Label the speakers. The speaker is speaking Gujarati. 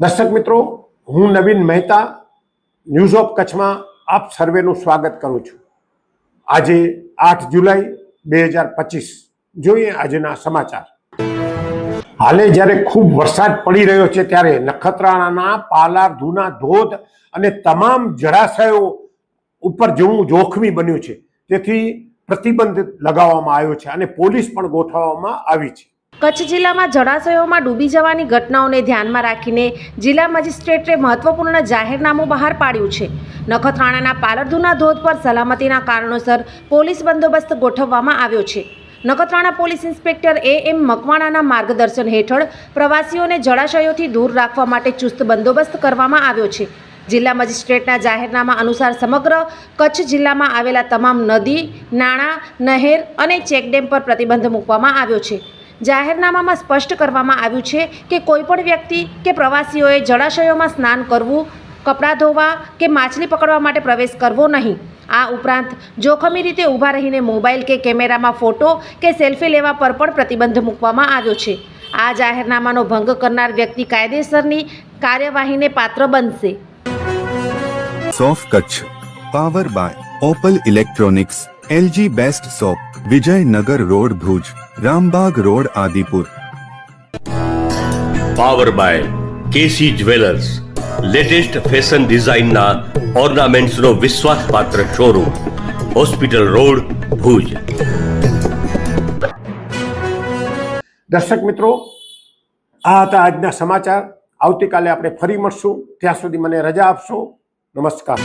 Speaker 1: દર્શક મિત્રો, હું નવીન મહેતા ન્યૂઝ ઓફ કચ્છમાં આપ સર્વેનું સ્વાગત કરું છું. આજે આઠ જુલાઈ બે હજાર પચીસ. જોઈએ આજના સમાચાર. હાલે જ્યારે ખૂબ વરસાદ પડી રહ્યો છે ત્યારે નખત્રાણાના પાલા ધૂના ધોધ અને તમામ જળાશયો ઉપર જવું જોખમી બન્યું છે. તેથી પ્રતિબંધ લગાવવામાં આવ્યો છે અને પોલીસ પણ ગોઠવવામાં આવી છે.
Speaker 2: કચ્છ જિલ્લામાં જળાશયોમાં ડૂબી જવાની ઘટનાઓને ધ્યાનમાં રાખીને જિલ્લા મજિસ્ટ્રેટે મહત્વપૂર્ણ જાહેરનામું બહાર પાડ્યું છે. નખત્રાણાના પાલરધુના ધોધ પર સલામતીના કારણોસર પોલીસ બંદોબસ્ત ગોઠવવામાં આવ્યો છે. Nakhatrana police inspector A M મકવાણાના માર્ગદર્શન હેઠળ પ્રવાસીઓને જળાશયોથી દૂર રાખવા માટે ચુસ્ત બંદોબસ્ત કરવામાં આવ્યો છે. જિલ્લા મજિસ્ટ્રેટના જાહેરનામા અનુસાર સમગ્ર કચ્છ જિલ્લામાં આવેલા તમામ નદી નાણાં નહેર અને ચેકડેમ પર પ્રતિબંધ મૂકવામાં આવ્યો છે. જાહેરનામામાં સ્પષ્ટ કરવામાં આવ્યું છે કે કોઈપણ વ્યક્તિ કે પ્રવાસીઓએ જળાશયોમાં સ્નાન કરવું, કપડાં ધોવા કે માછલી પકડવા માટે પ્રવેશ કરવો નહીં. આ ઉપરાંત, જોખમી રીતે ઊભા રહીને મોબાઈલ કે કેમેરામાં ફોટો કે સેલ્ફી લેવા પર પણ પ્રતિબંધ મૂકવામાં આવ્યો છે. આ જાહેરનામાનો ભંગ કરનાર વ્યક્તિ કાયદેસરની કાર્યવાહીને પાત્ર બનશે.
Speaker 3: સોફ Kutch, power by Opal electronics, LG best shop Vijaynagar road Bhuj Rambag road Adipur.
Speaker 4: Power by KC jewellers latest fashion ડિઝાઇનના ઓર્નામેન્ટ્સનો વિશ્વાસપાત્ર શોરૂમ હોસ્પિટલ રોડ ભુજ.
Speaker 1: દર્શક મિત્રો આ હતા આજના સમાચાર. આવતીકાલે આપણે ફરી મળશું. ત્યાં સુધી મને રજા આપશો. નમસ્કાર.